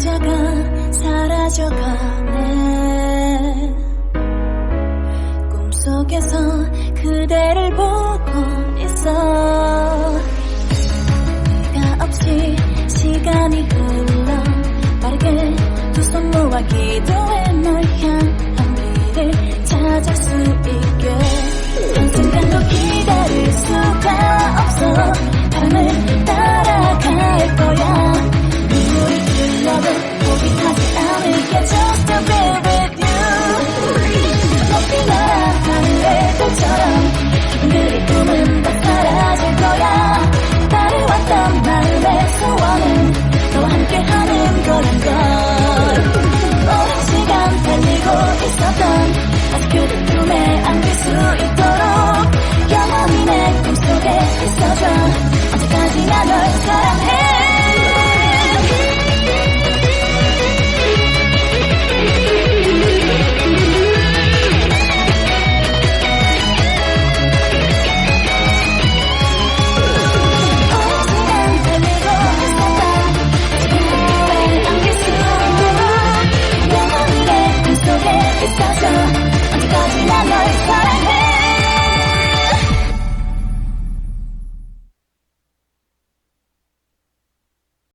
혼자가 사라져가네. 꿈속에서 그대를 보고 있어. 네가 없이 시간이 흘러 빠르게 두 손 모아 기도해 널 향해. 속에 있어줘 언제까지나 널 사랑